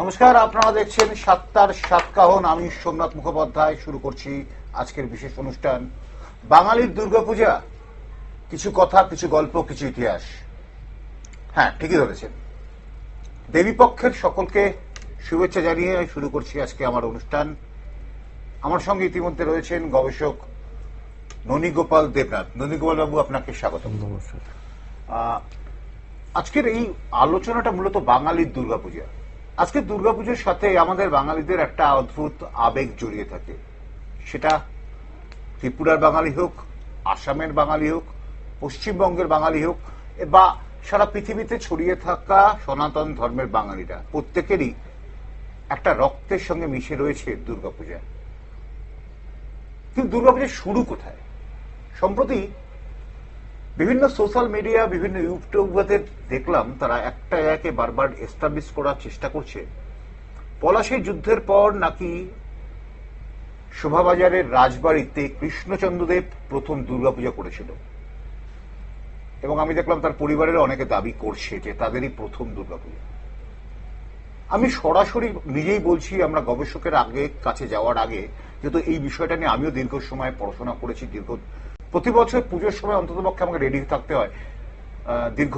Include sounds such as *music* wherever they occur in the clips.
নমস্কার আপনারা দেখছেন সাতটার সাতকাহন। আমি সোমনাথ মুখোপাধ্যায় শুরু করছি আজকের বিশেষ অনুষ্ঠান। বাঙালির দুর্গাপূজা কিছু কথা কিছু গল্প কিছু ইতিহাস। হ্যাঁ ঠিকই ধরেছেন। দেবীপক্ষের সকলকে শুভেচ্ছা জানিয়ে শুরু করছি আজকে আমার অনুষ্ঠান। আমার সঙ্গে ইতিমধ্যে রয়েছেন গবেষক ননীগোপাল দেবনাথ। ননীগোপাল বাবু আপনাকে স্বাগত নমস্কার। আজকের এই আলোচনাটা মূলত বাঙালির দুর্গাপূজা। আজকে দুর্গাপুজোর সাথে আমাদের বাঙালিদের একটা অদ্ভুত আবেগ জড়িয়ে থাকে। সেটা ত্রিপুরার বাঙালি হোক, আসামের বাঙালি হোক, পশ্চিমবঙ্গের বাঙালি হোক, বা সারা পৃথিবীতে ছড়িয়ে থাকা সনাতন ধর্মের বাঙালিরা, প্রত্যেকেরই একটা রক্তের সঙ্গে মিশে রয়েছে দুর্গাপূজা। কিন্তু দুর্গাপূজার শুরু কোথায়? সম্প্রতি বিভিন্ন সোশ্যাল মিডিয়া, বিভিন্ন ইউটিউবারদের দেখলাম, তারা একটা জায়গাকে বারবার এস্টাবলিশ করার চেষ্টা করছে। পলাশী যুদ্ধের পর নাকি শোভাবাজারের রাজবাড়িতে কৃষ্ণচন্দ্রদেব প্রথম দুর্গাপূজা করেছিল। এবং আমি দেখলাম তার পরিবারের অনেকে দাবি করছে যে তাদেরই প্রথম দুর্গাপূজা। আমি সরাসরি নিজেই বলছি, আমরা গবেষকের আগে কাছে যাওয়ার আগে, যেহেতু এই বিষয়টা নিয়ে আমিও দীর্ঘ সময় পড়াশোনা করেছি, দীর্ঘ প্রতি বছর পুজোর সময় অন্তত পক্ষে আমাকে রেডি থাকতে হয় দীর্ঘ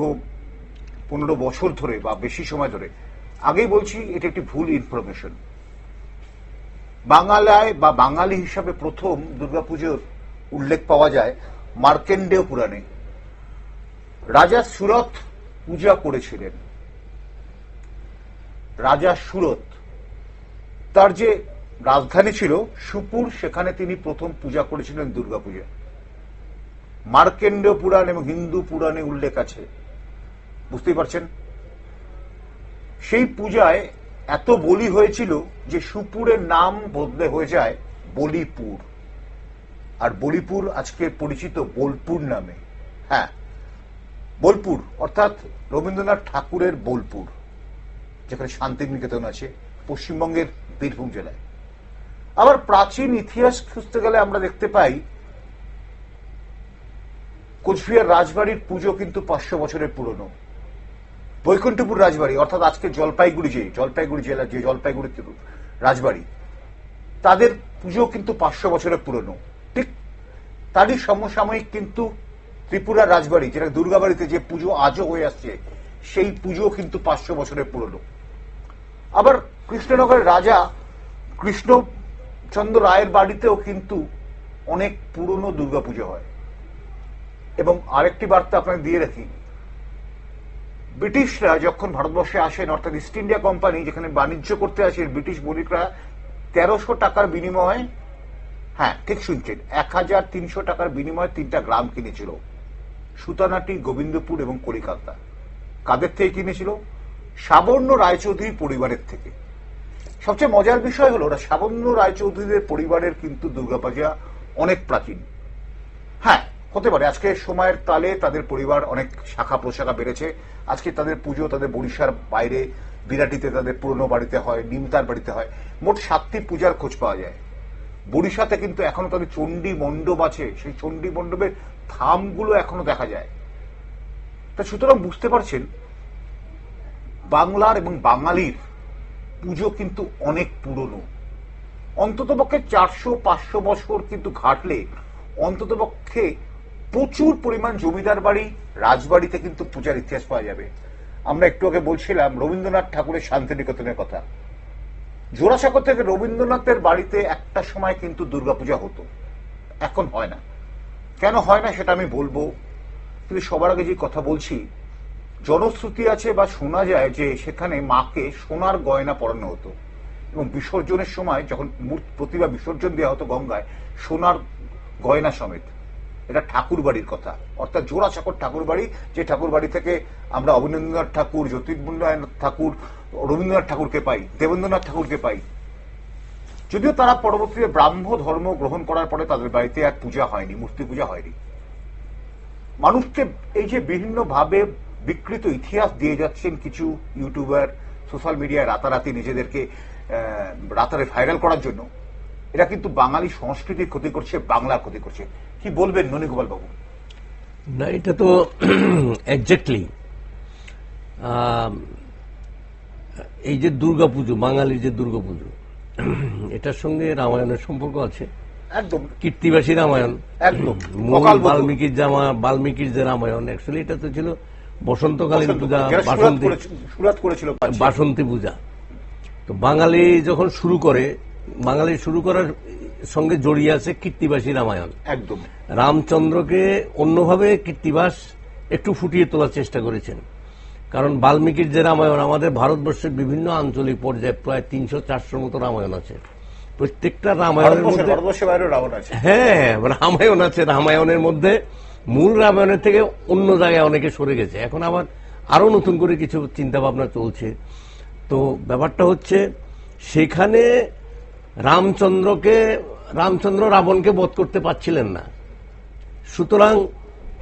পনেরো বছর ধরে বা বেশি সময় ধরে। আগেই বলছি, এটা একটি ভুল ইনফরমেশন বাংলায় বা বাঙালি হিসাবে প্রথম দুর্গাপুজোর উল্লেখ পাওয়া যায় মার্কেন্ডেয় পুরাণে। রাজা সুরত পূজা করেছিলেন। রাজা সুরত তার যে রাজধানী ছিল সুপুর, সেখানে তিনি প্রথম পূজা করেছিলেন দুর্গাপূজা মার্কেন্ড পুরাণ এবং হিন্দু পুরাণে উল্লেখ আছে। বুঝতেই পারছেন? সেই পূজায় এত বলি হয়েছিল যে সুপুরের নাম বদলে হয়ে যায় বলিপুর। আর বলিপুর আজকে পরিচিত বোলপুর নামে। হ্যাঁ বোলপুর, অর্থাৎ রবীন্দ্রনাথ ঠাকুরের বোলপুর, যেখানে শান্তিনিকেতন আছে, পশ্চিমবঙ্গের বীরভূম জেলায়। আবার প্রাচীন ইতিহাস খুঁজতে গেলে আমরা দেখতে পাই কোচবিহার রাজবাড়ির পুজো কিন্তু পাঁচশো বছরের পুরনো। বৈকুণ্ঠপুর রাজবাড়ি, অর্থাৎ আজকে জলপাইগুড়ি যে জলপাইগুড়ি জেলার যে জলপাইগুড়ি রাজবাড়ি, তাদের পুজো কিন্তু পাঁচশো বছরের পুরনো। ঠিক তারই সমসাময়িক কিন্তু ত্রিপুরার রাজবাড়ি, যেটা দুর্গাবাড়িতে যে পুজো আজও হয়ে আসছে, সেই পুজো কিন্তু পাঁচশো বছরের পুরনো। আবার কৃষ্ণনগরের রাজা কৃষ্ণচন্দ্র রায়ের বাড়িতেও কিন্তু অনেক পুরনো দুর্গাপুজো হয়। এবং আরেকটি বার্তা আপনাকে দিয়ে রাখি। ব্রিটিশরা যখন ভারতবর্ষে আসেন, অর্থাৎ ইস্ট ইন্ডিয়া কোম্পানি যেখানে বাণিজ্য করতে আসেন ব্রিটিশ বণিকরা তেরোশো টাকার বিনিময়ে হ্যাঁ ঠিক শুনছেন, এক হাজার তিনশো টাকার বিনিময়ে তিনটা গ্রাম কিনেছিল। সুতানাটি, গোবিন্দপুর এবং কলিকাতা। কাদের থেকে কিনেছিল? সাবর্ণ রায়চৌধুরী পরিবারের থেকে। সবচেয়ে মজার বিষয় হলো, ওরা সাবর্ণ রায়চৌধুরীদের পরিবারের কিন্তু দুর্গাপূজা অনেক প্রাচীন। হ্যাঁ হতে পারে। আজকে সময়ের তালে তাদের পরিবার অনেক শাখা প্রশাখা বেড়েছে। আজকে তাদের পুজো তাদের বরিশার বাইরে, বিরাটিতে তাদের পুরনো বাড়িতে হয়, নিমতার বাড়িতে হয়। মোট সাতটি পূজার খোঁজ পাওয়া যায়। বরিশাতে কিন্তু এখনও তাদের চণ্ডী মণ্ডপ আছে। সেই চণ্ডী মণ্ডপের থামগুলো এখনও দেখা যায়। তা সুতরাং বুঝতে পারছেন, বাংলার এবং বাঙালির পুজো কিন্তু অনেক পুরনো। অন্ততপক্ষে চারশো পাঁচশো বছর কিন্তু ঘাটলে অন্ততপক্ষে প্রচুর পরিমাণ জমিদার বাড়ি, রাজবাড়িতে কিন্তু পূজার ইতিহাস পাওয়া যাবে। আমরা একটু আগে বলছিলাম রবীন্দ্রনাথ ঠাকুরের শান্তিনিকেতনের কথা। জোড়াসাঁকর থেকে রবীন্দ্রনাথের বাড়িতে একটা সময় কিন্তু দুর্গাপূজা হতো। এখন হয় না। কেন হয় না সেটা আমি বলব। কিন্তু সবার আগে যে কথা বলছি, জনশ্রুতি আছে বা শোনা যায় যে সেখানে মাকে সোনার গয়না পরানো হতো। এবং বিসর্জনের সময় যখন প্রতিমা বিসর্জন দেওয়া হতো গঙ্গায়, সোনার গয়না সমেত। এটা ঠাকুর বাড়ির কথা। অর্থাৎ জোড়াসাঁকর ঠাকুর বাড়ি যে ঠাকুর বাড়ি থেকে আমরা অবনীন্দ্রনাথ ঠাকুর জ্যোতির্মন্ডনাথ ঠাকুর, রবীন্দ্রনাথ ঠাকুরকে পাই, দেবেন্দ্রনাথ ঠাকুরকে পাই। যদিও তারা পরবর্তীতে ব্রাহ্ম ধর্ম গ্রহণ করার পরে তাদের বাড়িতে আর পূজা হয়নি, মূর্তি পূজা হয়নি। মানুষকে এই যে বিভিন্ন ভাবে বিকৃত ইতিহাস দিয়ে যাচ্ছেন কিছু ইউটিউবার, সোশ্যাল মিডিয়ায় রাতারাতি নিজেদেরকে রাতারে ভাইরাল করার জন্য এরা কিন্তু বাঙালি সংস্কৃতির ক্ষতি করছে বাংলার ক্ষতি করছে। কি বলবেন ননীগোপাল বাবু না এটা তো *clears throat* একজাক্টলি এই যে দুর্গাপুজো বাঙালির যে দুর্গাপুজো *clears throat* এটার সঙ্গে রামায়ণের সম্পর্ক আছে। একদম। কীর্তিবাসী রামায়ণ একদম। বাল্মীকির জামা বাল্মীকির যে রামায়ণ অ্যাকচুয়ালি এটা তো ছিল বসন্তকালীন পূজা বাসন্তী। করেছিল-। বাসন্তী পূজা। তো বাঙালি যখন শুরু করে বাঙালি শুরু করার সঙ্গে জড়িয়ে আছে কীর্তিবাসী রামায়ণ। একদম। রামচন্দ্রকে অন্যভাবে কীর্তিবাস একটু ফুটিয়ে তোলার চেষ্টা করেছেন। কারণ বাল্মীকির যে রামায়ণ আমাদের ভারতবর্ষের বিভিন্ন আঞ্চলিক পর্যায়ে প্রায় তিনশো চারশোর মতো রামায়ণ আছে। প্রত্যেকটা রামায়ণের মধ্যে হ্যাঁ রামায়ণ আছে। রামায়ণের মধ্যে মূল রামায়ণের থেকে অন্য জায়গায় অনেকে সরে গেছে। এখন আবার আরও নতুন করে কিছু চিন্তা ভাবনা চলছে। তো ব্যাপারটা হচ্ছে সেখানে রামচন্দ্রকে, রামচন্দ্র রাবণকে বধ করতে পারছিলেন না। সুতরাং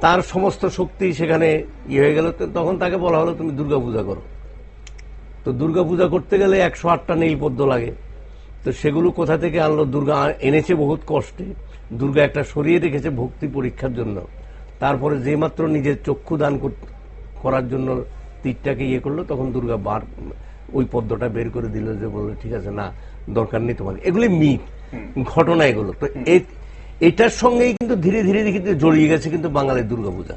তার সমস্ত শক্তি সেখানে ইয়ে হয়ে গেল। তখন তাকে বলা হলো, তুমি দুর্গাপূজা করো। তো দুর্গাপূজা করতে গেলে একশো আটটা নীলপদ্ম লাগে। তো সেগুলো কোথা থেকে আনলো? দুর্গা এনেছে বহুত কষ্টে। দুর্গা একটা সরিয়ে রেখেছে ভক্তি পরীক্ষার জন্য। তারপরে যেমাত্র নিজের চক্ষু দান করার জন্য তীরটাকে ইয়ে করল, তখন দুর্গা বার ওই পদ্মটা বের করে দিল যে বলল ঠিক আছে না দরকার নেই তোমাকে। এগুলি মিথ ঘটনা এগুলো। তো এটার সঙ্গেই কিন্তু ধীরে ধীরে কিন্তু জড়িয়ে গেছে কিন্তু বাঙালির দুর্গাপূজা।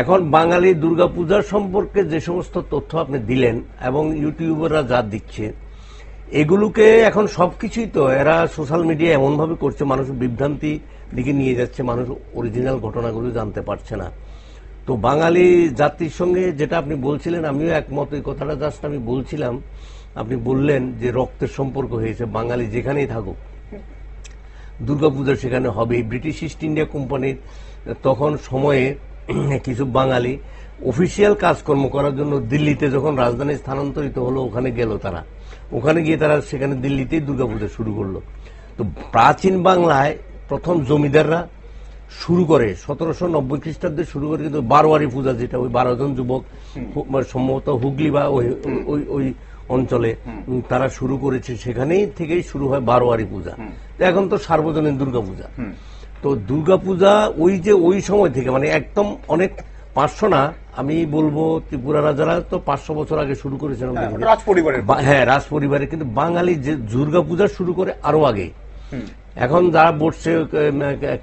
এখন বাঙালি দুর্গাপূজার সম্পর্কে যে সমস্ত তথ্য আপনি দিলেন এবং ইউটিউবাররা যা দিচ্ছে এগুলোকে এখন সবকিছুই তো এরা সোশ্যাল মিডিয়া এমনভাবে করছে মানুষ বিভ্রান্তি দিকে নিয়ে যাচ্ছে মানুষ অরিজিনাল ঘটনাগুলো জানতে পারছে না। তো বাঙালি জাতির সঙ্গে যেটা আপনি বলছিলেন, আমিও একমত, এই কথাটা জাস্ট আমি বলছিলাম। আপনি বললেন যে রক্তের সম্পর্ক হয়েছে, বাঙালি যেখানেই থাকুক। দুর্গাপূজা সেখানে হবে ব্রিটিশ ইস্ট ইন্ডিয়া কোম্পানির তখন সময়ে *clears throat* কিছু বাঙালি অফিসিয়াল কাজকর্ম করার জন্য দিল্লিতে যখন রাজধানী স্থানান্তরিত হলো, ওখানে গেল তারা। ওখানে গিয়ে তারা সেখানে দিল্লিতেই দুর্গাপূজা শুরু করল। তো প্রাচীন বাংলায় প্রথম জমিদাররা শুরু করে সতেরোশো নব্বই খ্রিস্টাব্দে শুরু করে কিন্তু বারোয়ারি পূজা যেটা ওই বারো জন যুবক মানে সম্ভবত হুগলি বা ওই ওই ওই অঞ্চলে তারা শুরু করেছে সেখানেই থেকেই শুরু হয় বারোয়ারি পূজা। তো এখন তো সার্বজনীন দুর্গাপূজা তো দুর্গাপূজা ওই যে ওই সময় থেকে মানে একদম অনেক পাঁচশো না আমি বলব ত্রিপুরা রাজারা তো পাঁচশো বছর আগে শুরু করেছেন আমরা হ্যাঁ। রাজ পরিবারের হ্যাঁ রাজ কিন্তু বাঙালি যে দুর্গাপূজা শুরু করে আরও আগে। এখন যারা বসছে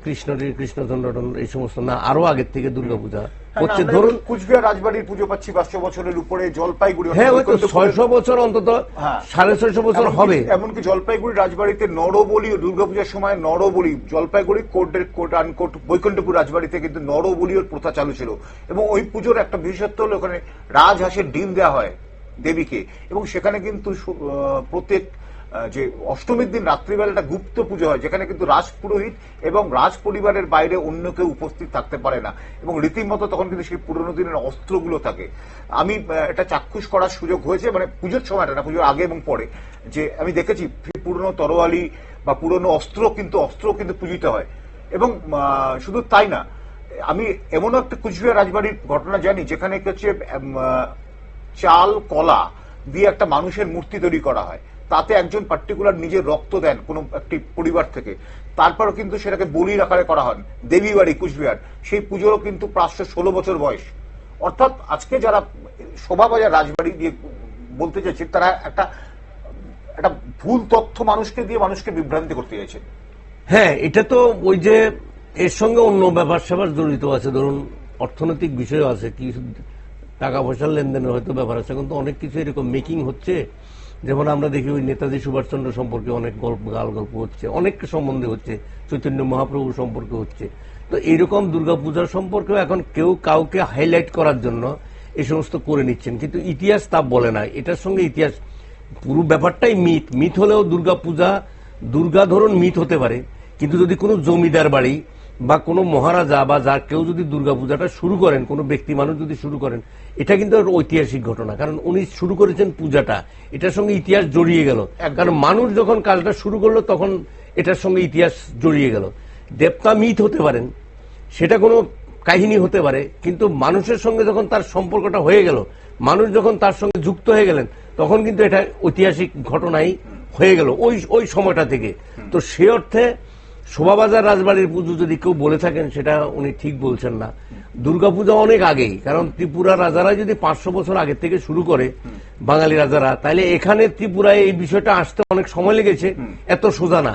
কৃষ্ণ কৃষ্ণচন্দ্র এই সমস্ত না আরও আগের থেকে দুর্গাপূজা হ্যাঁ, হচ্ছে ধরুন কুচবিহার রাজবাড়ির পুজো পাচ্ছি পাঁচশো বছরের উপরে জলপাইগুড়ি হ্যাঁ ওই তো ছয়শো বছর অন্তত হ্যাঁ। সাড়ে ছয়শো বছর হবে। এমনকি জলপাইগুড়ি রাজবাড়িতে নরবলি দুর্গাপূজার সময় নরবলি জলপাইগুড়ি কোর্টের কোর্ট আনকোট বৈকুণ্ঠপুর রাজবাড়িতে কিন্তু নরবলির প্রথা চালু ছিল। এবং ওই পুজোর একটা বিশেষত্ব হলো ওখানে রাজহাঁসের ডিম দেওয়া হয় দেবীকে। এবং সেখানে কিন্তু প্রত্যেক যে অষ্টমীর দিন রাত্রিবেলা একটা গুপ্ত পুজো হয়, যেখানে কিন্তু রাজ পুরোহিত এবং রাজ পরিবারের বাইরে অন্য কেউ উপস্থিত থাকতে পারে না। এবং রীতিমতো তখন কিন্তু সেই পুরোনো দিনের অস্ত্রগুলো থাকে। আমি এটা চাক্ষুষ করার সুযোগ হয়েছে মানে পুজোর সময়টা না, পুজোর আগে এবং পরে। যে আমি দেখেছি পুরনো তরোয়ালি বা পুরনো অস্ত্র কিন্তু অস্ত্র কিন্তু পূজিত হয়। এবং শুধু তাই না, আমি এমনও একটা কুচবিহার রাজবাড়ির ঘটনা জানি, যেখানে হচ্ছে চাল, কলা দিয়ে একটা মানুষের মূর্তি তৈরি করা হয়। তাতে একজন পার্টিকুলার নিজের রক্ত দেন কোনো একটি পরিবার থেকে। তারপরও কিন্তু সেটাকে বলির আকারে করা হয়। দেবী বাড়ি কুচবিহার। সেই পুজোরও কিন্তু পাঁচশো ষোলো বছর বয়স। অর্থাৎ আজকে যারা শোভাবাজার, রাজবাড়ি দিয়ে বলতে চাইছে, তারা একটা একটা ভুল তথ্য মানুষকে দিয়ে মানুষকে বিভ্রান্তি করতে চাইছে। হ্যাঁ এটা তো ওই যে এর সঙ্গে অন্য ব্যাপার স্যাপার জড়িত আছে। ধরুন, অর্থনৈতিক বিষয় আছে। কি টাকা পয়সার লেনদেনের হয়তো ব্যাপার আছে। কিন্তু অনেক কিছু এরকম মেকিং হচ্ছে। যেমন আমরা দেখি ওই নেতাজি সুভাষচন্দ্র সম্পর্কে অনেক গল্প গাল গল্প হচ্ছে, অনেক সম্বন্ধে হচ্ছে, চৈতন্য মহাপ্রভু সম্পর্কে হচ্ছে। তো এইরকম দুর্গাপূজার সম্পর্কেও এখন কেউ কাউকে হাইলাইট করার জন্য এই সমস্ত করে নিচ্ছেন। কিন্তু ইতিহাস তা বলে না। এটার সঙ্গে ইতিহাস, পুরো ব্যাপারটাই মিথ। মিথ হলেও দুর্গাপূজা দুর্গা ধরুন মিথ হতে পারে। কিন্তু যদি কোনো জমিদার বাড়ি বা কোনো মহারাজা বা যার কেউ যদি দুর্গাপূজাটা শুরু করেন কোনো ব্যক্তি মানুষ যদি শুরু করেন এটা কিন্তু ঐতিহাসিক ঘটনা। কারণ উনি শুরু করেছেন পূজাটা এটার সঙ্গে ইতিহাস জড়িয়ে গেল। কারণ মানুষ যখন কাজটা শুরু করল তখন এটার সঙ্গে ইতিহাস জড়িয়ে গেল। দেবতা মিথ হতে পারেন সেটা কোনো কাহিনী হতে পারে কিন্তু মানুষের সঙ্গে যখন তার সম্পর্কটা হয়ে গেল মানুষ যখন তার সঙ্গে যুক্ত হয়ে গেলেন তখন কিন্তু এটা ঐতিহাসিক ঘটনাই হয়ে গেল ওই ওই সময়টা থেকে। তো সে অর্থে শোভাবাজার রাজবাড়ির পুজো যদি কেউ বলে থাকেন, সেটা উনি ঠিক বলছেন না। দুর্গাপূজা অনেক আগেই, কারণ ত্রিপুরা রাজারা যদি পাঁচশো বছর আগে থেকে শুরু করে বাঙালি রাজারা, তাহলে এখানে ত্রিপুরায় এই বিষয়টা আসতে অনেক সময় লেগেছে, এত সোজা না।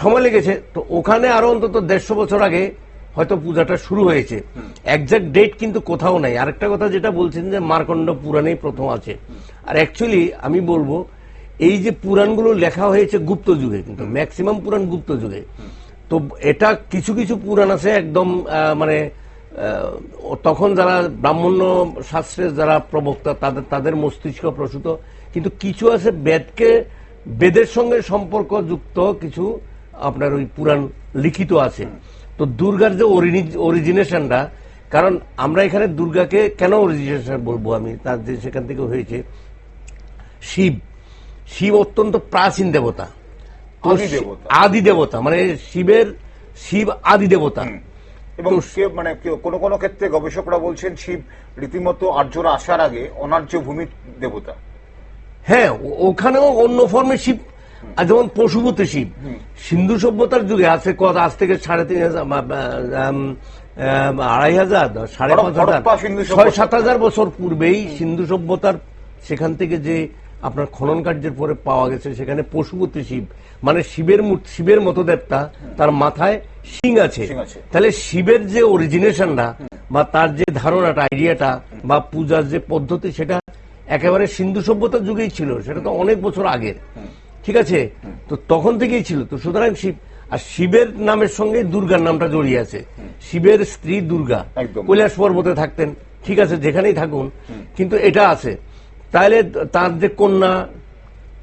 সময় লেগেছে, তো ওখানে আরও অন্তত দেড়শো বছর আগে হয়তো পূজাটা শুরু হয়েছে। একজাক্ট ডেট কিন্তু কোথাও নাই। আরেকটা কথা যেটা বলছেন যে মার্কণ্ড পুরাণেই প্রথম আছে। আর অ্যাকচুয়ালি আমি বলব এই যে পুরাণগুলো লেখা হয়েছে গুপ্ত যুগে, কিন্তু ম্যাক্সিমাম পুরাণ গুপ্ত যুগে। তো এটা কিছু কিছু পুরাণ আছে একদম মানে তখন যারা ব্রাহ্মণ্য শাস্ত্রের যারা প্রবক্তা, তাদের তাদের মস্তিষ্ক প্রসূত। কিন্তু কিছু আছে বেদকে, বেদের সঙ্গে সম্পর্কযুক্ত কিছু আপনার ওই পুরাণ লিখিত আছে। তো দুর্গার যে অরিজিনেশনটা কারণ আমরা এখানে দুর্গাকে কেন অরিজিনেশন বলব আমি? তার যে সেখান থেকে হয়েছে শিব। শিব অত্যন্ত প্রাচীন দেবতা। আদি দেবতা। মানে শিবের শিব আদি দেবতা। এবং মানে কোনো কোনো ক্ষেত্রে গবেষকরা বলছেন শিব রীতিমতো আর্যরা আসার আগে অনার্য ভূমির দেবতা। হ্যাঁ ওখানেও অন্য ফর্মে শিব যেমন পশুপতি শিব। সিন্ধু সভ্যতার যুগে আছে কত আজ থেকে সাড়ে তিন হাজার আড়াই হাজার সাড়ে পাঁচ হাজার। ছয় সাত হাজার বছর পূর্বেই সিন্ধু সভ্যতার সেখান থেকে যে আপনার খনন কার্যের পরে পাওয়া গেছে সেখানে পশুপতি শিব। মানে শিবের শিবের মতো দেবতা তার মাথায় শিং আছে। তাহলে শিবের যে অরিজিনেশনটা বা তার যে ধারণাটা আইডিয়াটা বা পূজার যে পদ্ধতি সেটা একেবারে সিন্ধু সভ্যতার যুগেই ছিল। সেটা তো অনেক বছর আগের। ঠিক আছে? তো তখন থেকেই ছিল। তো সুতরাং শিব আর শিবের নামের সঙ্গে দুর্গার নামটা জড়িয়ে আছে। শিবের স্ত্রী দুর্গা। কৈলাস পর্বতে থাকতেন। ঠিক আছে যেখানেই থাকুন। কিন্তু এটা আছে। তাহলে তার যে কন্যা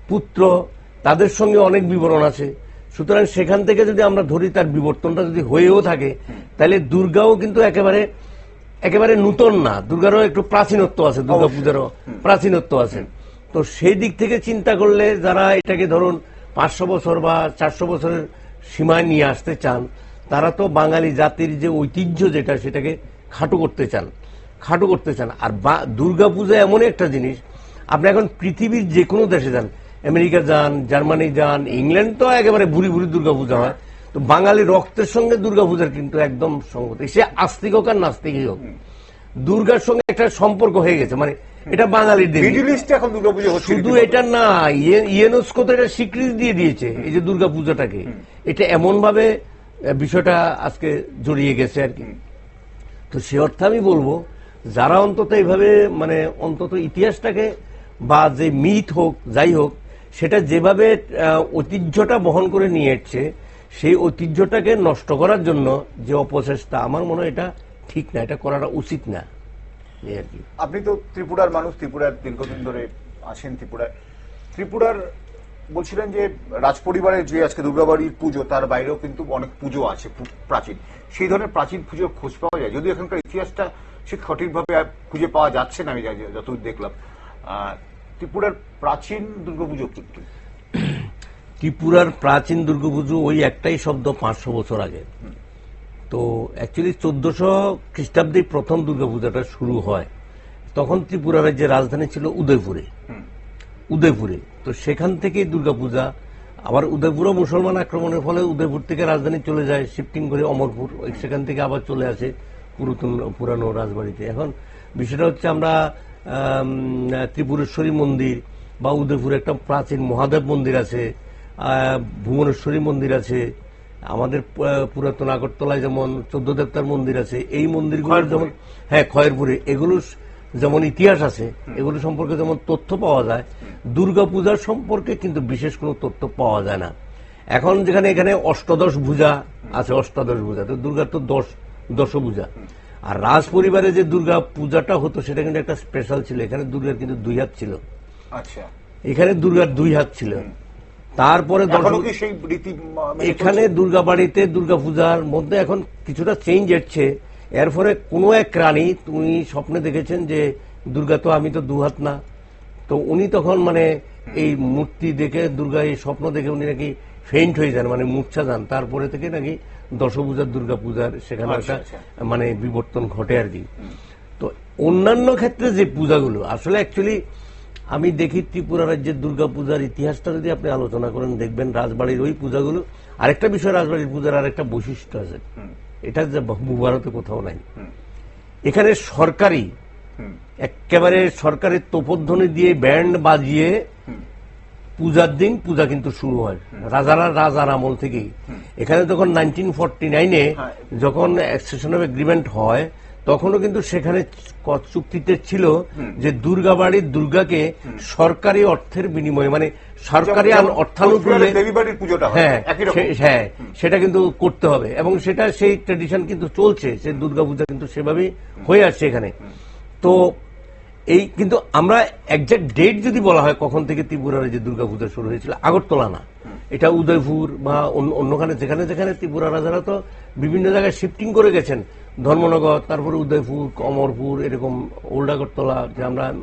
পুত্র তাদের সঙ্গে অনেক বিবরণ আছে। সুতরাং সেখান থেকে যদি আমরা ধরি তার বিবর্তনটা যদি হয়েও থাকে তাহলে দুর্গাও কিন্তু একেবারে একেবারে নূতন না। দুর্গারও একটু প্রাচীনত্ব আছে দুর্গা পূজারও প্রাচীনত্ব আছে। তো সেই দিক থেকে চিন্তা করলে যারা এটাকে ধরুন পাঁচশো বছর বা চারশো বছরের সীমায় নিয়ে আসতে চান তারা তো বাঙালি জাতির যে ঐতিহ্য যেটা সেটাকে খাটো করতে চান খাটো করতে চান। আর বা- দুর্গাপূজা এমন একটা জিনিস আপনি এখন পৃথিবীর যে কোনো দেশে যান আমেরিকা যান জার্মানি যান ইংল্যান্ড তো একেবারে ভুরি ভুরি দুর্গাপূজা হয়। তো বাঙালি রক্তের সঙ্গে দুর্গাপূজার কিন্তু একদম সঙ্গত। সে আস্তিক হোক আর নাস্তিকই হোক দুর্গার সঙ্গে একটা সম্পর্ক হয়ে গেছে। মানে এটা বাঙালির এখন দুর্গাপুজো শুধু এটা না ইয়ে- ইউনেস্কো তো এটা স্বীকৃতি দিয়ে দিয়েছে এই যে দুর্গা পূজাটাকে এটা এমন ভাবে বিষয়টা আজকে জড়িয়ে গেছে আর কি। তো সে অর্থে আমি বলব যারা অন্তত এইভাবে মানে অন্তত ইতিহাসটাকে বা যে মিথ হোক, যাই হোক, সেটা যেভাবে ঐতিহ্যটা বহন করে নিয়ে এসছে, সেই ঐতিহ্যটাকে নষ্ট করার জন্য যে অপচেষ্টা, আমার মনে হয় এটা ঠিক না, এটা করাটা উচিত না। এই আর কি। আপনি তো ত্রিপুরার মানুষ, ত্রিপুরার দীর্ঘদিন ধরে আছেন ত্রিপুরায়। ত্রিপুরার বলছিলেন যে রাজপরিবারের যে আজকে দুর্গাবাড়ির পুজো, তার বাইরেও কিন্তু অনেক পুজো আছে প্রাচীন। সেই ধরনের প্রাচীন পুজোর খোঁজ পাওয়া যায়। যদিও এখানকার ইতিহাসটা সে সঠিকভাবে খুঁজে পাওয়া যাচ্ছে না, আমি যতদূর দেখলাম। ত্রিপুরার প্রাচীন দুর্গাপুজো কি? কি? ত্রিপুরার প্রাচীন দুর্গাপুজো ওই একটাই শব্দ পাঁচশো বছর আগে। তো অ্যাকচুয়ালি চোদ্দশো খ্রিস্টাব্দে প্রথম দুর্গাপূজাটা শুরু হয়। তখন ত্রিপুরা রাজ্যের রাজধানী ছিল উদয়পুরে। উদয়পুরে। তো সেখান থেকেই দুর্গাপূজা। আবার উদয়পুরও মুসলমান আক্রমণের ফলে উদয়পুর থেকে রাজধানী চলে যায় শিফটিং করে অমরপুর ওই সেখান থেকে আবার চলে আসে পুরাতন পুরানো রাজবাড়িতে। এখন বিষয়টা হচ্ছে আমরা আম, ত্রিপুরেশ্বরী মন্দির বা উদয়পুরে একটা প্রাচীন মহাদেব মন্দির আছে ভুবনেশ্বরী মন্দির আছে আমাদের পুরাতন আগরতলায় যেমন চোদ্দ দেবতার মন্দির আছে এই মন্দিরগুলো। যেমন হ্যাঁ খয়েরপুরে। এগুলো যেমন ইতিহাস আছে এগুলো সম্পর্কে যেমন তথ্য পাওয়া যায় দুর্গাপূজার সম্পর্কে কিন্তু বিশেষ কোনো তথ্য পাওয়া যায় না। এখন যেখানে এখানে অষ্টাদশ ভূজা আছে অষ্টাদশ ভূজা। তো দুর্গার তো দশ দশভূজা। আর রাজ পরিবারে যে দুর্গা পূজাটা হতো সেটা কিন্তু একটা স্পেশাল ছিল। এখানে দুর্গার কিন্তু দুই হাত ছিল। আচ্ছা। এখানে দুর্গার দুই হাত ছিল। তারপরে এখনও মেনে এখানে চলছে? দুর্গাবাড়িতে দুর্গাপূজার মধ্যে এখন কিছুটা চেঞ্জ এসছে। এর ফলে কোনো এক রানী তুমি স্বপ্নে দেখেছেন যে দুর্গা তো আমি তো দুহাত না। তো উনি তখন মানে এই মূর্তি দেখে দুর্গা এই স্বপ্ন দেখে উনি নাকি ফেইন্ট হয়ে যান মানে মূর্ছা যান। তারপরে থেকে নাকি দশপূজার দুর্গা পূজার সেখানে আচ্ছা, একটা আচ্ছা। মানে বিবর্তন ঘটে আর কি। তো অন্যান্য ক্ষেত্রে যে পূজাগুলো আসলে অ্যাকচুয়ালি আমি দেখি ত্রিপুরা রাজ্যের দুর্গা পূজার ইতিহাসটা যদি আপনি আলোচনা করেন দেখবেন রাজবাড়ির ওই পূজাগুলো আরেকটা বিষয় রাজবাড়ির পূজার আরেকটা বৈশিষ্ট্য আছে। এটা যে ভারতে কোথাও নাই। এখানে সরকারি একেবারে সরকারের তোপধ্বনি দিয়ে ব্যান্ড বাজিয়ে পূজার দিন পূজা কিন্তু শুরু হয়। রাজারা রাজার আমল থেকেই। এখানে তখন নাইনটিন ফর্টি নাইনে। যখন সেশন অফ এগ্রিমেন্ট হয় তখনও কিন্তু সেখানে চুক্তিতে ছিল যে দুর্গাবাড়ির দুর্গাকে সরকারি অর্থের বিনিময়ে মানে সরকারি অর্থানুকূলে বাড়ির হ্যাঁ হ্যাঁ সেটা কিন্তু করতে হবে। এবং সেটা সেই ট্রেডিশন কিন্তু চলছে সে দুর্গাপূজা কিন্তু সেভাবেই হয়ে আসছে এখানে। তো এই কিন্তু আমরা একজাক্ট ডেট যদি বলা হয়, কখন থেকে ত্রিপুরার যে দুর্গাপূজা শুরু হয়েছিল, আগরতলা না। এটা উদয়পুর বা অন্য- অন্যখানে, যেখানে যেখানে ত্রিপুরা রাজারা তো বিভিন্ন জায়গায় শিফটিং করে গেছেন। ধর্মনগর, তারপরে উদয়পুর, কমরপুর, এরকম ওল্ড আগরতলা, যে আমরা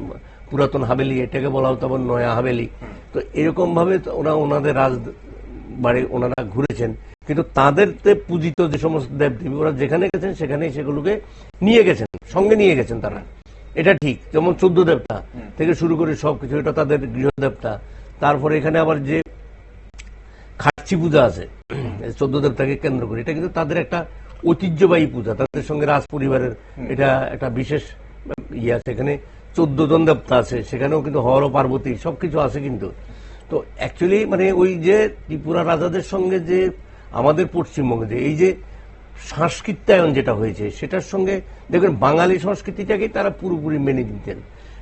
পুরাতন হাভেলি এটাকে বলা হতো আবার নয়া হাভেলি তো এরকম ভাবে ওরা ওনাদের রাজ বাড়ি ওনারা ঘুরেছেন। কিন্তু তাদের পূজিত যে সমস্ত দেব দেবী ওরা যেখানে গেছেন সেখানেই সেগুলোকে নিয়ে গেছেন, সঙ্গে নিয়ে গেছেন তারা। এটা ঠিক, যেমন চোদ্দ দেবতা থেকে শুরু করে সবকিছু, এটা তাদের গৃহদেবতা। তারপরে এখানে আবার যে খাচ্ছি পূজা আছে, চোদ্দ দেবতাকে কেন্দ্র করে, এটা কিন্তু তাদের একটা ঐতিহ্যবাহী পূজা, তাদের সঙ্গে রাজ পরিবারের এটা একটা বিশেষ ইয়ে আছে। এখানে চোদ্দ জন দেবতা আছে, সেখানেও কিন্তু হর, পার্বতী সবকিছু আছে কিন্তু। তো অ্যাকচুয়ালি মানে ওই যে ত্রিপুরা রাজাদের সঙ্গে যে আমাদের পশ্চিমবঙ্গে, যে এই যে সংস্কৃতায়ন যেটা হয়েছে সেটার সঙ্গে দেখবেন বাঙালি সংস্কৃতিটাকেই তারা পুরোপুরি মেনে নিতেন।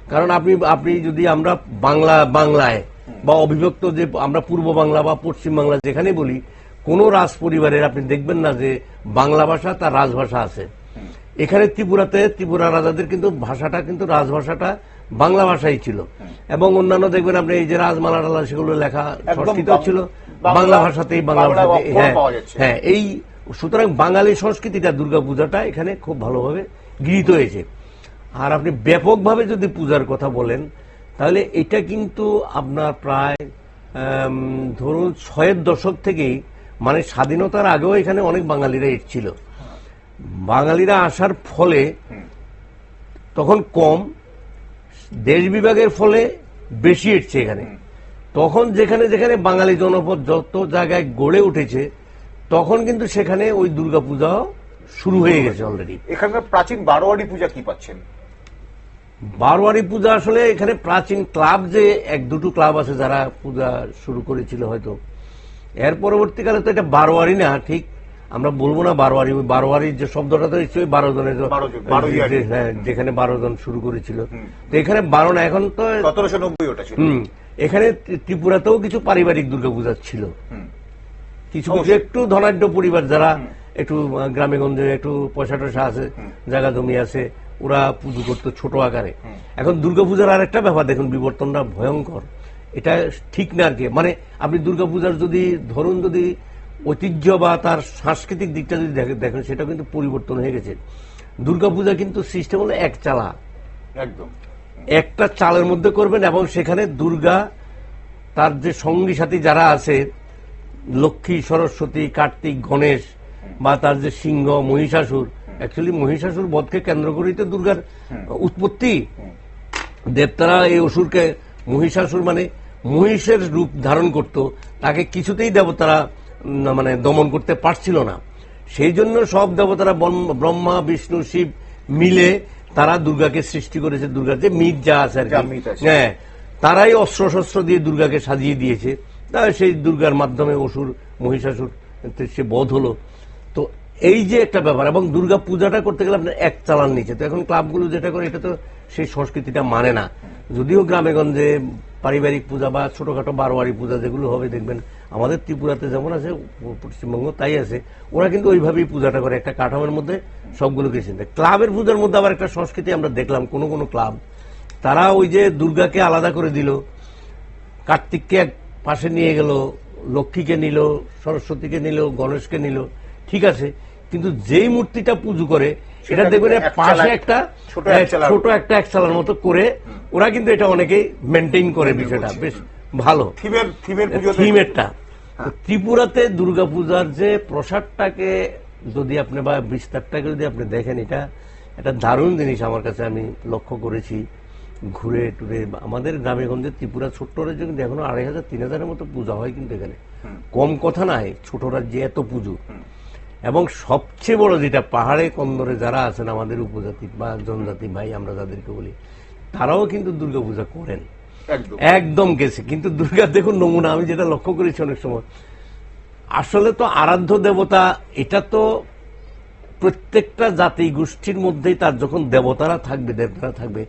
কারণ আপনি আপনি যদি আমরা বাংলা বাংলায় বা অবিভক্ত যে আমরা পূর্ব বাংলা বা পশ্চিম বাংলা যেখানে বলি কোন রাজ পরিবারের আপনি দেখবেন না যে বাংলা ভাষা তার রাজভাষা আছে। এখানে ত্রিপুরাতে ত্রিপুরা রাজাদের কিন্তু ভাষাটা কিন্তু রাজভাষাটা বাংলা ভাষাই ছিল। এবং অন্যান্য দেখবেন আপনি এই যে রাজমালা টালা সেগুলো লেখা সংস্কৃত ছিল বাংলা- বাংলা ভাষাতেই বাংলা ভাষাতে হ্যাঁ হ্যাঁ এই সুতরাং বাঙালি সংস্কৃতিটা দুর্গাপূজাটা এখানে খুব ভালোভাবে গৃহীত হয়েছে। আর আপনি ব্যাপকভাবে যদি পূজার কথা বলেন, তাহলে এটা কিন্তু আপনার প্রায় ধরুন ছয়ের দশক থেকেই মানে স্বাধীনতার আগেও এখানে অনেক বাঙালিরা এসেছিল। বাঙালিরা আসার ফলে তখন কম, দেশ বিভাগের ফলে বেশি এসছে এখানে। তখন যেখানে যেখানে বাঙালি জনপদ যত জায়গায় গড়ে উঠেছে তখন কিন্তু সেখানে ওই দুর্গাপূজা শুরু হয়ে গেছে অলরেডি এখানকার প্রাচীন বারোয়ারি পূজা কি পাচ্ছেন? বারোয়ারি পূজা আসলে এখানে প্রাচীন ক্লাব যে এক দুটো ক্লাব আছে যারা পূজা শুরু করেছিল হয়তো। এর পরবর্তীকালে তো এটা বারোয়ারি না ঠিক? আমরা বলব না বারোয়ারি ওই বারোয়ারির যে শব্দটা তো নিশ্চয়ই বারো জনের। হ্যাঁ, যেখানে বারো জন শুরু করেছিল। তো এখানে বারো না এখন তো সতেরোশো নব্বই ওটা ছিল। এখানে ত্রিপুরাতেও কিছু পারিবারিক দুর্গাপূজা ছিল। কিছু কিছু একটু ধনাঢ্য পরিবার যারা একটু গ্রামে গঞ্জে একটু পয়সা টয়সা আছে জায়গা জমি আছে ওরা পুজো করতো ছোট আকারে। এখন দুর্গাপূজার আর একটা ব্যাপার দেখুন বিবর্তনটা ভয়ঙ্কর। এটা ঠিক না আর কি। মানে আপনি দুর্গাপূজার যদি ধরুন যদি ঐতিহ্য বা তার সাংস্কৃতিক দিকটা যদি দেখেন দেখেন সেটা কিন্তু পরিবর্তন হয়ে গেছে। দুর্গাপূজা কিন্তু সিস্টেম হলো এক চালা। একদম। একটা চালের মধ্যে করবেন এবং সেখানে দুর্গা তার যে সঙ্গী সাথী যারা আছে লক্ষ্মী সরস্বতী কার্তিক গণেশ বা তার যে সিংহ মহিষাসুর। অ্যাকচুয়ালি মহিষাসুর বধকে কেন্দ্র করেই তো দুর্গার উৎপত্তি। দেবতারা এই অসুরকে মহিষাসুর মানে মহিষের রূপ ধারণ করত। তাকে কিছুতেই দেবতারা মানে দমন করতে পারছিল না। সেই জন্য সব দেবতারা ব্রহ্ম- বিষ্ণু শিব মিলে তারা দুর্গাকে সৃষ্টি করেছে। দুর্গার যে মিথ যা আছে আর কি। হ্যাঁ তারাই অস্ত্র শস্ত্র দিয়ে দুর্গাকে সাজিয়ে দিয়েছে। তা সেই দুর্গার মাধ্যমে অসুর, মহিষাসুর সে বধ হলো। তো এই যে একটা ব্যাপার, এবং দুর্গা পূজাটা করতে গেলে আপনার এক চালান নিচে। তো এখন ক্লাবগুলো যেটা করে, এটা তো সেই সংস্কৃতিটা মানে না। যদিও গ্রামে গঞ্জে পারিবারিক পূজা বা ছোটখাটো বারোয়ারি পূজা যেগুলো হবে, দেখবেন আমাদের ত্রিপুরাতে যেমন আছে, পশ্চিমবঙ্গ তাই আছে। ওরা কিন্তু ওইভাবেই পূজাটা করে, একটা কাঠামোর মধ্যে সবগুলোকে চিন্তা। ক্লাবের পূজার মধ্যে আবার একটা সংস্কৃতি আমরা দেখলাম, কোনো কোনো ক্লাব। তারা ওই যে দুর্গাকে আলাদা করে দিল, কার্তিককে এক পাশে নিয়ে গেল লক্ষ্মীকে নিল সরস্বতীকে নিল গণেশকে নিল ঠিক আছে কিন্তু যেই মূর্তিটা পুজো করে সেটা এটা দেখবেন পাশে একটা ছোট একটা এক চালার মতো করে ওরা কিন্তু এটা অনেকেই মেনটেন করে বিষয়টা। বেশ ভালো। থিমের থিমের থিমেরটা। ত্রিপুরাতে দুর্গাপূজার যে প্রসাদটাকে যদি আপনি বা বিস্তারটাকে যদি আপনি দেখেন এটা একটা দারুণ জিনিস আমার কাছে আমি লক্ষ্য করেছি। ঘুরে টুরে আমাদের গ্রামে গঞ্জে ত্রিপুরা ছোট্ট রাজ্যে কিন্তু এখনও আড়াই হাজার তিন হাজারের মতো পূজা হয় কিন্তু এখানে। কম কথা নাই ছোট রাজ্যে এত পুজো। এবং সবচেয়ে বড় যেটা পাহাড়ে কন্দরে যারা আছেন আমাদের উপজাতি বা জনজাতি ভাই আমরা যাদেরকে বলি তারাও কিন্তু দুর্গাপূজা করেন। একদম। একদম গেছে। কিন্তু দুর্গা দেখুন নমুনা আমি যেটা লক্ষ্য করেছি অনেক সময় আসলে তো আরাধ্য দেবতা এটা তো প্রত্যেকটা জাতি গোষ্ঠীর মধ্যেই তার যখন দেবতারা থাকবে দেবতারা থাকবে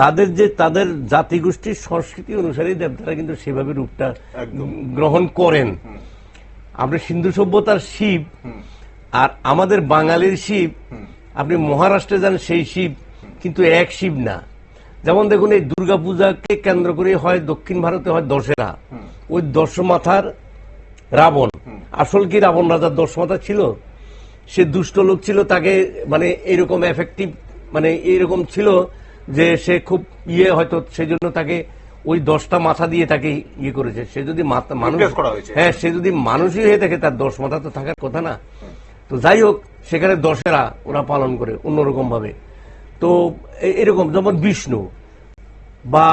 তাদের যে তাদের জাতিগোষ্ঠীর সংস্কৃতি অনুসারেই দেবতারা কিন্তু সেভাবে রূপটা গ্রহণ করেন। আপনি সিন্ধু সভ্যতার শিব আর আমাদের বাঙালির শিব আপনি মহারাষ্ট্রে যান সেই শিব কিন্তু এক শিব না। যেমন দেখুন এই দুর্গাপূজাকে কেন্দ্র করে হয় দক্ষিণ ভারতে হয় দশেরা ওই দশ মাথার রাবণ। আসল কি রাবণ রাজার দশ মাথা ছিল? সে দুষ্ট লোক ছিল তাকে মানে এরকম এফেক্টিভ মানে এইরকম ছিল যে সে খুব ইয়ে হয়তো সেই জন্য তাকে ওই দশটা মাথা দিয়ে তাকে ইয়ে করেছে। সে যদি মানুষ করা হয়েছে। হ্যাঁ সে যদি মানুষই হয়ে থাকে তার দশ মাথা তো থাকার কথা না। তো যাই হোক সেখানে দশেরা ওরা পালন করে অন্যরকম ভাবে তো এরকম যেমন বিষ্ণু বা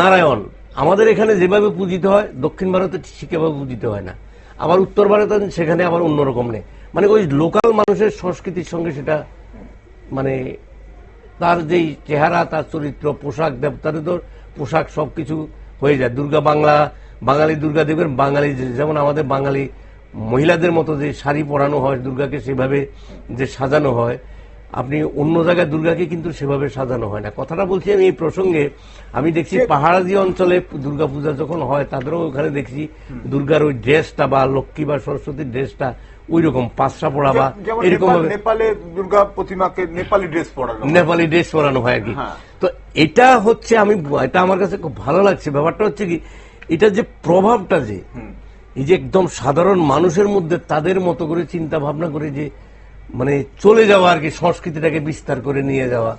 নারায়ণ আমাদের এখানে যেভাবে পূজিত হয় দক্ষিণ ভারতে সেভাবে পূজিত হয় না। আবার উত্তর ভারতে সেখানে আবার অন্যরকম নেই। মানে ওই লোকাল মানুষের সংস্কৃতির সঙ্গে সেটা মানে তার যেই চেহারা তার চরিত্র পোশাক দেবতাদের পোশাক সবকিছু হয়ে যায়। দুর্গা বাংলা বাঙালি দুর্গা দেবের বাঙালি যেমন আমাদের বাঙালি মহিলাদের মতো যে শাড়ি পরানো হয় দুর্গাকে সেভাবে যে সাজানো হয় আপনি অন্য জায়গায় দুর্গাকে কিন্তু সেভাবে সাজানো হয় না। কথাটা বলছি আমি এই প্রসঙ্গে। আমি দেখছি পাহাড়ি অঞ্চলে দুর্গাপূজা যখন হয় তাদেরও ওখানে দেখছি দুর্গার ওই ড্রেসটা বা লক্ষ্মী বা সরস্বতীর ড্রেসটা ওই রকম পাঁচটা পড়া বা এরকম নেপালে দুর্গা প্রতিমাকে নেপালি ড্রেস পরানো। নেপালি ড্রেস পরানো হয় আর কি। হ্যাঁ। তো এটা হচ্ছে আমি এটা আমার কাছে খুব ভালো লাগছে। ব্যাপারটা হচ্ছে কি এটা যে প্রভাবটা যে এই যে একদম সাধারণ মানুষের মধ্যে তাদের মতো করে চিন্তা ভাবনা করে যে মানে চলে যাওয়া আর কি সংস্কৃতিটাকে বিস্তার করে নিয়ে যাওয়া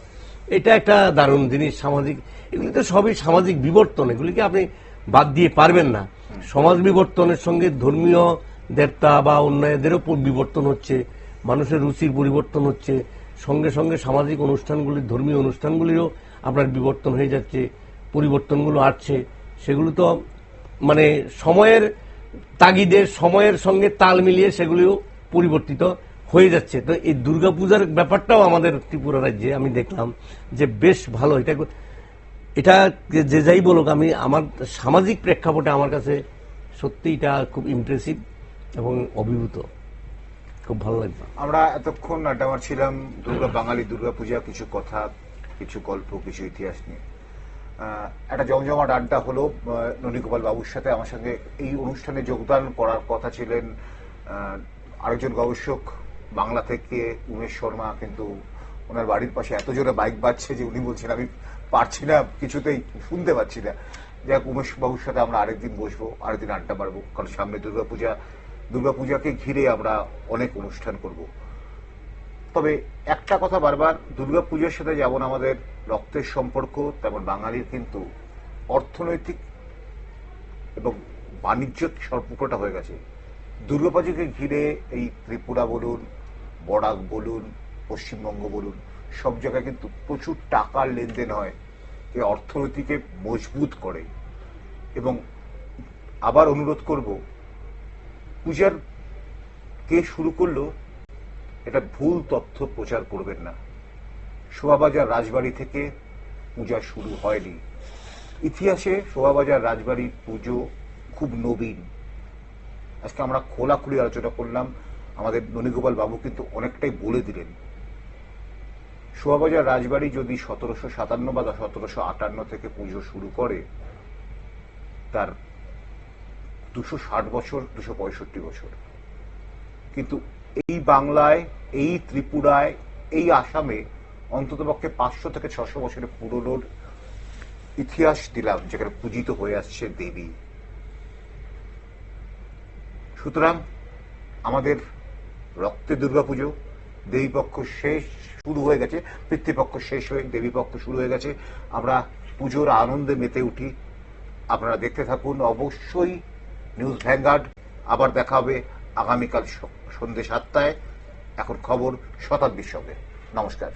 এটা একটা দারুণ জিনিস সামাজিক। এগুলি তো সবই সামাজিক বিবর্তন। এগুলিকে আপনি বাদ দিয়ে পারবেন না। সমাজ বিবর্তনের সঙ্গে ধর্মীয় দেবতা বা অন্যায়দেরও বিবর্তন হচ্ছে, মানুষের রুচির পরিবর্তন হচ্ছে, সঙ্গে সঙ্গে সামাজিক অনুষ্ঠানগুলি, ধর্মীয় অনুষ্ঠানগুলিরও আপনার বিবর্তন হয়ে যাচ্ছে, পরিবর্তনগুলো আসছে। সেগুলো তো মানে সময়ের তাগিদের সময়ের সঙ্গে তাল মিলিয়ে সেগুলিও পরিবর্তিত হয়ে যাচ্ছে। তো এই দুর্গাপূজার ব্যাপারটাও আমাদের ত্রিপুরা রাজ্যে আমি দেখলাম যে বেশ ভালো। এটা এটা যে যাই বলুক, আমি আমার সামাজিক প্রেক্ষাপটে আমার কাছে সত্যি এটা খুব ইমপ্রেসিভ এবং অভিভূত। খুব ভালো লাগবে। আমরা এতক্ষণ আড্ডা মারছিলাম দুর্গা বাঙালি, দুর্গা পূজা, কিছু কথা, কিছু গল্প, কিছু ইতিহাস নিয়ে। একটা জমজমাট আড্ডা হলো ননীগোপাল বাবুর সাথে আমার সঙ্গে এই অনুষ্ঠানে যোগদান করার কথা ছিলেন আরেকজন গবেষক, বাংলা থেকে উমেশ শর্মা, কিন্তু ওনার বাড়ির পাশে এত জোরে বাইক বাজছে যে উনি বলছেন, আমি পারছি না, কিছুতেই শুনতে পাচ্ছি না। যাক উমেশ বাবুর সাথে আমরা আরেকদিন বসবো, আরেকদিন আড্ডা মারবো, কারণ সামনে দুর্গাপূজা দুর্গাপূজাকে ঘিরে আমরা অনেক অনুষ্ঠান করব। তবে একটা কথা বারবার, দুর্গাপূজার সাথে যেমন আমাদের রক্তের সম্পর্ক, তেমন বাঙালির কিন্তু অর্থনৈতিক এবং বাণিজ্যিক সম্পর্কটা হয়ে গেছে। দুর্গাপূজাকে ঘিরে এই ত্রিপুরা বলুন, বরাক বলুন, পশ্চিমবঙ্গ বলুন, সব জায়গায় কিন্তু প্রচুর টাকার লেনদেন হয় এই অর্থনীতিকে মজবুত করে। এবং আবার অনুরোধ করব পূজার কে শুরু করল, এটা ভুল তথ্য প্রচার করবেন না। শোভাবাজার রাজবাড়ি থেকে পূজা শুরু হয়নি। ইতিহাসে শোভাবাজার রাজবাড়ির পুজো খুব নবীন। আজকে আমরা খোলাখুলি আলোচনা করলাম, আমাদের ননীগোপাল বাবু কিন্তু অনেকটাই বলে দিলেন। শোভাবাজার রাজবাড়ি যদি সতেরোশো সাতান্ন বা সতেরোশো আটান্ন থেকে পুজো শুরু করে, তার দুশো ষাট বছর, দুশো পঁয়ষট্টি বছর। কিন্তু এই বাংলায়, এই ত্রিপুরায়, এই আসামে অন্ততপক্ষে পাঁচশো থেকে ছশো বছরের পুরনোর ইতিহাস দিলাম, যেখানে পূজিত হয়ে আসছে দেবী। সুতরাং আমাদের রক্তে দুর্গাপুজো দেবীপক্ষ শেষ শুরু হয়ে গেছে, পিতৃপক্ষ শেষ হয়ে, দেবীপক্ষ শুরু হয়ে গেছে। আমরা পুজোর আনন্দে মেতে উঠি। আপনারা দেখতে থাকুন, অবশ্যই নিউজ ভ্যাঙ্গার্ড আবার দেখা হবে আগামীকাল সন্ধ্যে সাতটায়। এখন খবর শতাব্দীর সঙ্গে। নমস্কার।